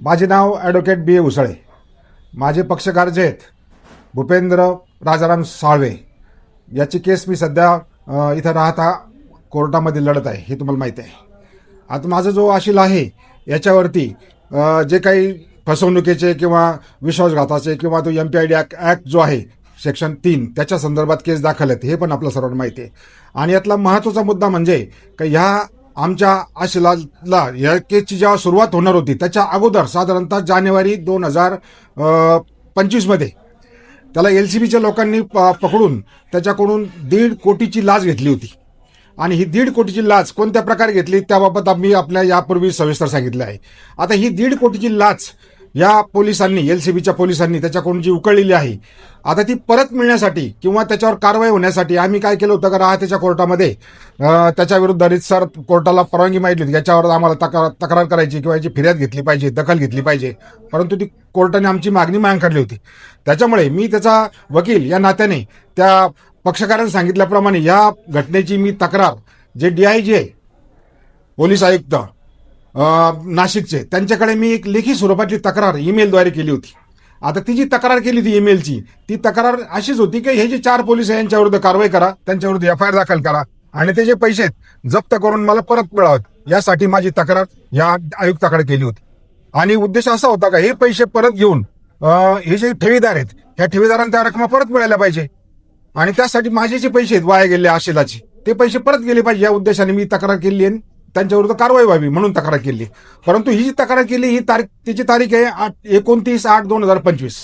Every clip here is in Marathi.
माझे नाव ॲडव्होकेट बी ए उसळे माझे पक्षकार जे आहेत भूपेंद्र राजाराम साळवे. याची केस मी सध्या इथं राहता कोर्टामध्ये लढत आहे हे तुम्हाला माहीत आहे. आता माझा जो आशिल आहे याच्यावरती जे काही फसवणुकीचे किंवा विश्वासघाताचे किंवा तो M P I D act जो आहे सेक्शन तीन त्याच्या संदर्भात केस दाखल आहेत हे पण आपल्या सर्वांना माहिती आहे. आणि यातला महत्त्वाचा मुद्दा म्हणजे का ह्या आमच्या आशिलाला या केसची जेव्हा सुरुवात होणार होती त्याच्या अगोदर साधारणतः जानेवारी दोन हजार पंचवीसमध्ये त्याला एल सी बीच्या लोकांनी प पकडून त्याच्याकडून दीड कोटीची लाच घेतली होती. आणि ही दीड कोटीची लाच कोणत्या प्रकारे घेतली त्याबाबत आम्ही आपल्या यापूर्वी सविस्तर सांगितलं आहे. आता ही दीड कोटीची लाच या पोलिसांनी एल सी बीच्या पोलिसांनी त्याच्याकडून जी उकळलेली आहे आता ती परत मिळण्यासाठी किंवा त्याच्यावर कारवाई होण्यासाठी आम्ही काय केलं होतं का राहतेच्या कोर्टामध्ये? त्याच्याविरुद्ध त्याच्या विरुद्ध रितसर कोर्टाला परवानगी मागितली होती. याच्यावर आम्हाला तक्रार तक्रार करायची किंवा याची फिर्याद घेतली पाहिजे दखल घेतली पाहिजे. परंतु ती कोर्टाने आमची मागणी माग काढली होती. त्याच्यामुळे मी त्याचा वकील या नात्याने त्या पक्षकारांनी सांगितल्याप्रमाणे या घटनेची मी तक्रार जे डी आय जी आहे पोलीस आयुक्त नाशिकचे. त्यांच्याकडे मी एक लेखी स्वरूपाची तक्रार ईमेलद्वारे केली होती. आता ती जी तक्रार केली होती ईमेलची ती तक्रार अशीच होती की हे जे चार पोलीस आहे यांच्याविरुद्ध कारवाई करा त्यांच्याविरुद्ध एफ आय आर दाखल करा आणि ते जे पैसे आहेत जप्त करून मला परत मिळावेत यासाठी माझी तक्रार या आयुक्ताकडे केली होती. आणि उद्देश असा होता का हे पैसे परत घेऊन हे जे ठेवीदार आहेत ह्या ठेवीदारांना त्या रकमा परत मिळायला पाहिजे. आणि त्यासाठी माझे जे पैसे आहेत वाया गेले आशिलाचे ते पैसे परत गेले पाहिजे या उद्देशाने मी तक्रार केली आणि त्यांच्याविरुद्ध कारवाई व्हावी म्हणून तक्रार केली. परंतु ही जी तक्रार केली ही तारीख तिची तारीख आहे आठ एकोणतीस आठ दोन हजार पंचवीस.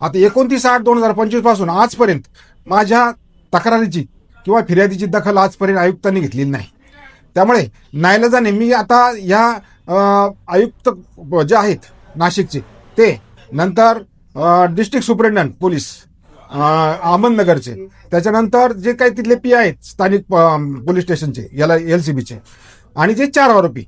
आता एकोणतीस आठ दोन हजार पंचवीसपासून आजपर्यंत माझ्या तक्रारीची किंवा फिर्यादीची दखल आजपर्यंत आयुक्तांनी घेतलेली नाही. त्यामुळे नाईलाजाने मी आता या आयुक्त जे आहेत नाशिकचे ते नंतर डिस्ट्रिक्ट सुपरिटेंडंट पोलीस अहमदनगरचे त्याच्यानंतर जे काही तिथले पी आहेत स्थानिक पोलीस स्टेशनचे याला एल सी बीचे आणि जे चार आरोपी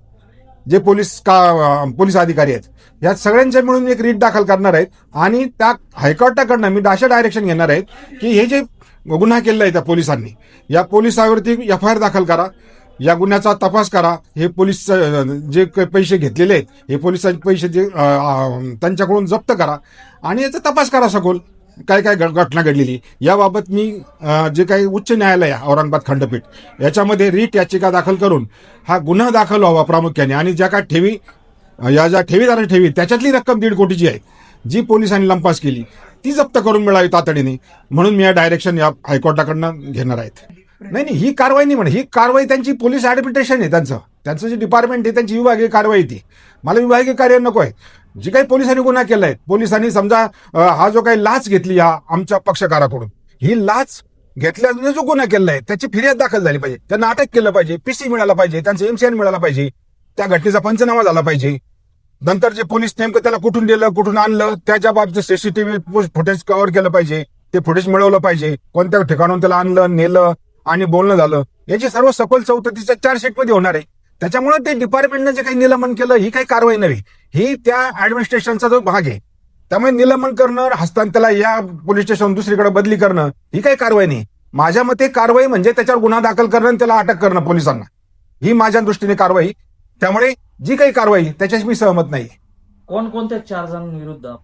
जे पोलीस का पोलीस अधिकारी आहेत या सगळ्यांच्या मिळून एक रीट दाखल करणार आहेत आणि त्या हायकोर्टाकडनं मी अशा डायरेक्शन घेणार आहेत की हे जे गुन्हा केलेला आहे त्या पोलिसांनी या पोलिसावरती एफ आय आर दाखल करा या गुन्ह्याचा तपास करा हे पोलीस जे पैसे घेतलेले आहेत हे पोलिसांचे पैसे जे त्यांच्याकडून जप्त करा आणि याचा तपास करा सखोल. काय काय घटना घडलेली याबाबत मी जे काही उच्च न्यायालय औरंगाबाद खंडपीठ याच्यामध्ये रीट याचिका दाखल करून हा गुन्हा दाखल व्हावा प्रामुख्याने. आणि ज्या काय ठेवी या ज्या ठेवीदार ठेवी त्याच्यातली रक्कम दीड कोटीची आहे जी पोलिसांनी लंपास केली. ती जप्त करून मिळावी तातडीने. म्हणून मी या डायरेक्शन या हायकोर्टाकडनं घेणार आहेत. नाही नाही ही कारवाई नाही म्हणे ही कारवाई त्यांची पोलीस ॲडमिनिस्ट्रेशन आहे त्यांचं. त्यांचं जे डिपार्टमेंट आहे त्यांची विभागीय कारवाई ती. मला विभागीय कार्य नको आहे जी काही पोलिसांनी गुन्हा केलाय पोलिसांनी समजा हा जो काही लाच घेतली हा आमच्या पक्षकाराकडून ही लाच घेतल्याने जो गुन्हा केलेला आहे त्याची फिर्याद दाखल झाली पाहिजे. त्यांना अटक केलं पाहिजे पीसी मिळाला पाहिजे त्यांचं एमसीएन मिळाला पाहिजे त्या घटनेचा पंचनामा झाला पाहिजे. नंतर जे पोलीस नेमकं त्याला कुठून दिलं कुठून आणलं त्याच्या बाबतीत सीसीटीव्ही फुटेज कव्हर केलं पाहिजे. ते फुटेज मिळवलं पाहिजे. कोणत्या ठिकाणून त्याला आणलं नेलं आणि बोलणं झालं. याची सर्व सखोल चौकटीच्या चार्जशीटमध्ये होणार आहे. त्याच्यामुळे ते डिपार्टमेंटनं जे काही निलंबन केलं ही काही कारवाई नव्हे. ही त्या ऍडमिनिस्ट्रेशनचा जो भाग आहे त्यामुळे निलंबन करणं हस्तांतराला या पोलीस स्टेशन दुसरीकडे बदली करणं ही काही कारवाई नाही. माझ्या मते कारवाई म्हणजे त्याच्यावर गुन्हा दाखल करणं आणि त्याला अटक करणं पोलिसांना. ही माझ्या दृष्टीने कारवाई. त्यामुळे जी काही कारवाई त्याच्याशी मी सहमत नाही. कोणकोणत्या चार जणांविरुद्ध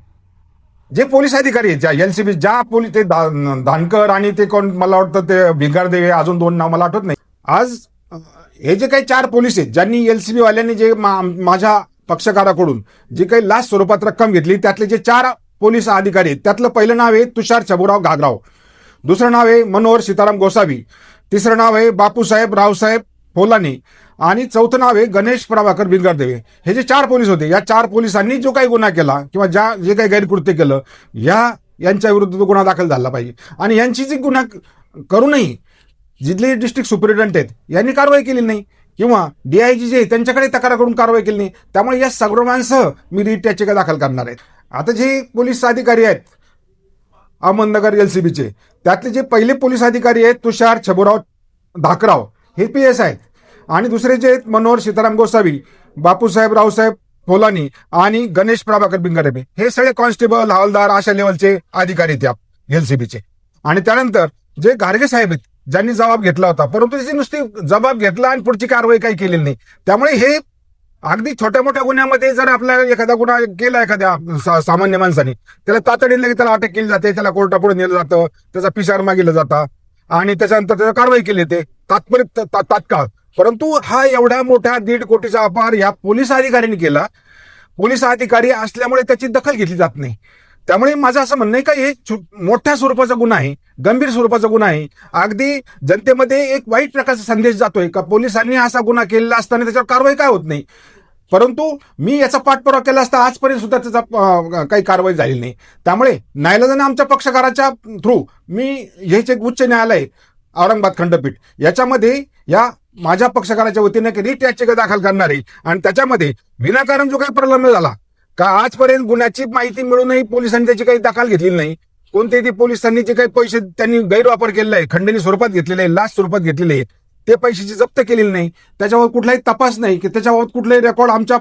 जे पोलीस अधिकारी आहेत ज्या एलसीबी ज्या पोलीस ते धानकर आणि ते कोण मला वाटतं ते भिंगारदेवे अजून दोन नाव मला आठवत नाही. आज हे जे काही चार पोलीस आहेत ज्यांनी एल सी बीवाल्यांनी जे मा- माझ्या पक्षकाराकडून जी काही लास्ट स्वरूपात रक्कम घेतली त्यातले जे चार पोलीस अधिकारी आहेत त्यातलं पहिलं नाव आहे तुषार छबुराव घागराव. दुसरं नाव आहे मनोहर सीताराम गोसावी. तिसरं नाव आहे बापूसाहेब रावसाहेब फोलानी. आणि चौथं नाव आहे गणेश प्रभाकर बिरगारदेवे हे जे चार पोलीस होते या चार पोलिसांनी जो काही गुन्हा केला किंवा ज्या जे काही गैरकृत्य केलं या यांच्या विरुद्ध गुन्हा दाखल झाला पाहिजे. आणि यांची जी गुन्हा करूनही जिथले डिस्ट्रिक्ट सुपरिटेंडंट आहेत यांनी कारवाई केली नाही. किंवा डीआयजी जे आहे, त्यांच्याकडे तक्रार करून कारवाई केली नाही. त्यामुळे या सगळ्यांसह मी रीट याचिका दाखल करणार आहेत आता जे पोलीस अधिकारी आहेत अहमदनगर एलसीबीचे त्यातले जे पहिले पोलीस अधिकारी आहेत तुषार छबुराव धाकराव हे पी एस आहेत. आणि दुसरे जे आहेत मनोहर सीताराम गोसावी बापूसाहेब रावसाहेब फोलानी आणि गणेश प्रभाकर बिंगारेबे हे सगळे कॉन्स्टेबल हवालदार अशा लेवलचे अधिकारी आहेत या एलसीबीचे आणि त्यानंतर जे गार्गे साहेब आहेत ज्यांनी जबाब घेतला होता. परंतु त्याची नुसती जबाब घेतला आणि पुढची कारवाई काही केलेली नाही. त्यामुळे हे अगदी छोट्या मोठ्या गुन्ह्यामध्ये जर आपला एखादा गुन्हा केला एखाद्या सामान्य माणसाने त्याला तातडीने लगेच त्याला अटक केली जाते त्याला कोर्टापुढे नेलं जातं त्याचा पिशार मागितलं जातं आणि त्याच्यानंतर त्याला कारवाई केली जाते. तात्पर्य तात्काळ. परंतु हा एवढा मोठा दीड कोटीचा अपहार ह्या पोलीस अधिकाऱ्यांनी केला. पोलीस अधिकारी असल्यामुळे त्याची दखल घेतली जात नाही. त्यामुळे माझं असं म्हणणं आहे का हे मोठ्या स्वरूपाचा गुन्हा आहे गंभीर स्वरूपाचा गुन्हा आहे. अगदी जनतेमध्ये एक वाईट प्रकारचा संदेश जातोय का पोलिसांनी असा गुन्हा केलेला असताना त्याच्यावर कारवाई काय होत नाही? परंतु मी याचा पाठपुरावा केला असता आजपर्यंत सुद्धा त्याचा काही कारवाई झाली नाही. त्यामुळे न्यायालयाने आमच्या पक्षकाराच्या थ्रू मी हेच एक उच्च न्यायालय औरंगाबाद खंडपीठ. याच्यामध्ये या माझ्या पक्षकाराच्या वतीने रिट याचिका दाखल करणार आहे. आणि त्याच्यामध्ये विनाकारण जो काही प्रलंब झाला का आजपर्यंत गुन्ह्याची माहिती मिळूनही पोलिसांनी त्याची काही दखल घेतलेली नाही? कोणतेही ते पोलिसांनी जे काही पैसे त्यांनी गैरवापर केलेला आहे खंडणी स्वरूपात घेतलेले आहे लाच स्वरूपात घेतलेले आहे ते पैशाची जप्त केलेली नाही. त्याच्यावर कुठलाही तपास नाही की त्याच्यावर कुठलाही रेकॉर्ड आमच्या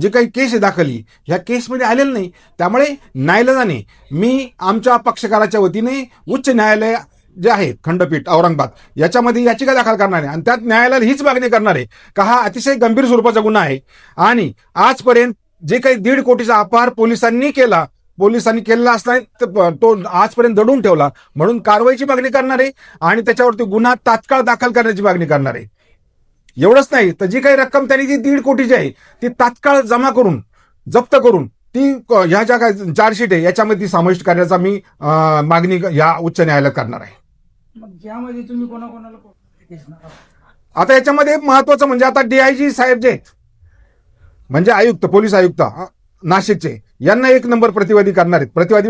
जे काही केस आहे दाखली ह्या केसमध्ये आलेलं नाही. त्यामुळे न्यायालयाने मी आमच्या पक्षकाराच्या वतीने उच्च न्यायालय जे आहे खंडपीठ औरंगाबाद याच्यामध्ये याचिका दाखल करणार आहे. आणि त्यात न्यायालयाला हीच मागणी करणार आहे का हा अतिशय गंभीर स्वरूपाचा गुन्हा आहे. आणि आजपर्यंत जे काही दीड कोटीचा अपहार पोलिसांनी केला पोलिसांनी केलेला असला तो आजपर्यंत दडून ठेवला. म्हणून कारवाईची मागणी करणार आहे आणि त्याच्यावरती गुन्हा तात्काळ दाखल करण्याची मागणी करणार. आहे एवढंच नाही तर जी काही रक्कम त्यांनी जी दीड कोटीची आहे ती तात्काळ जमा करून जप्त करून ती ह्या ज्या काय चार्जशीट आहे याच्यामध्ये ती समाविष्ट करण्याचा मी मागणी या उच्च न्यायालयात करणार आहे. यामध्ये तुम्ही कोणाकोणाला आता याच्यामध्ये महत्वाचं म्हणजे आता डीआयजी साहेब जे आहेत, म्हणजे आयुक्त पोलीस आयुक्त नाशिकचे यांना एक नंबर प्रतिवादी करणार आहेत. प्रतिवादी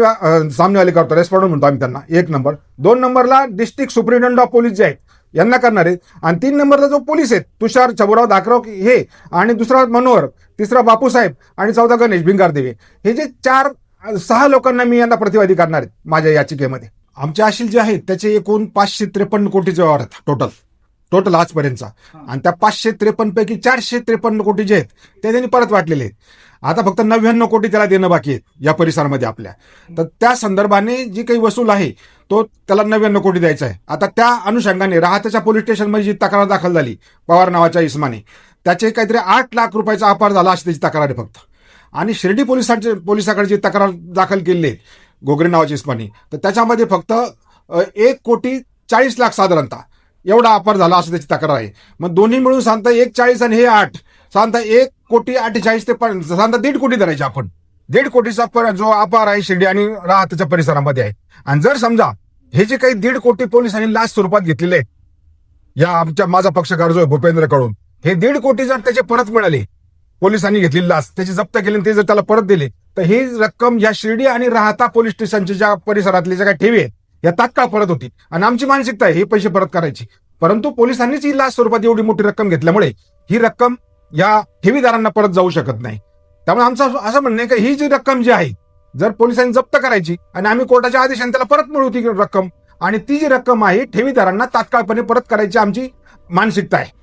सामनेवाले करतो रेस्पॉन्ड म्हणतो आम्ही त्यांना एक नंबर. दोन नंबरला डिस्ट्रिक्ट सुप्रिटेंडंट ऑफ पोलीस जे आहेत यांना करणार आहेत. आणि तीन नंबरला जो पोलीस आहेत तुषार छबुराव दाखराव हे आणि दुसरा मनोहर तिसरा बापूसाहेब आणि चौथा गणेश भिंगारदेवे. हे जे चार सहा लोकांना मी यांना प्रतिवादी करणार आहेत माझ्या याचिकेमध्ये. आमच्या अशील जे आहेत त्याचे एकूण पाचशे त्रेपन्न कोटीचे व्यवहार आहेत टोटल टोटल आजपर्यंतचा. आणि त्या पाचशे त्रेपन्न पैकी चारशे त्रेपन्न कोटी जे आहेत ते त्यांनी परत वाटलेले आहेत. आता फक्त नव्याण्णव कोटी त्याला देणं बाकी आहेत या परिसरामध्ये आपल्या. तर त्या संदर्भाने जी काही वसूल आहे तो त्याला नव्याण्णव कोटी द्यायचा आहे. आता त्या अनुषंगाने राहत्याच्या पोलीस स्टेशनमध्ये जी तक्रार दाखल झाली पवार नावाच्या इस्माने त्याचे काहीतरी आठ लाख रुपयाचा अपार झाला अशी त्याची तक्रार आहे फक्त. आणि शिर्डी पोलिसांचे पोलिसाकडे जी तक्रार दाखल केली आहे गोगरे नावाची इस्मानी तर त्याच्यामध्ये फक्त एक कोटी चाळीस लाख साधारणतः. एवढा अपार झाला असं त्याची तक्रार आहे. मग दोन्ही मिळून सांगता एक चाळीस आणि हे आठ सांगता एक कोटी अठ्ठेचाळीस ते सांगता दीड कोटी धरायचे आपण. दीड कोटीचा पर- जो अपार आहे शिर्डी आणि राहताच्या परिसरामध्ये आहे. आणि जर समजा हे जे काही दीड कोटी पोलिसांनी लाच स्वरूपात घेतलेले आहेत या आमच्या माझा पक्षकार जो आहे भूपेंद्रकडून हे दीड कोटी जर त्याचे परत मिळाले पोलिसांनी घेतलेली लाच त्याची जप्त केली ते जर त्याला परत दिले तर ही रक्कम या शिर्डी आणि राहता पोलीस स्टेशनच्या ज्या परिसरातले ज्या काही ठेवी आहेत या तात्काळ परत होती. आणि आमची मानसिकता आहे हे पैसे परत करायची. परंतु पोलिसांनीच ही लाच स्वरूपात एवढी मोठी रक्कम घेतल्यामुळे ही रक्कम या ठेवीदारांना परत जाऊ शकत नाही. त्यामुळे आमचं असं- असं म्हणणं आहे की ही जी रक्कम जी आहे जर पोलिसांनी जप्त करायची आणि आम्ही कोर्टाच्या आदेशाने त्याला परत मिळू ती रक्कम आणि ती जी रक्कम आहे ठेवीदारांना तात्काळपणे परत करायची आमची मानसिकता आहे.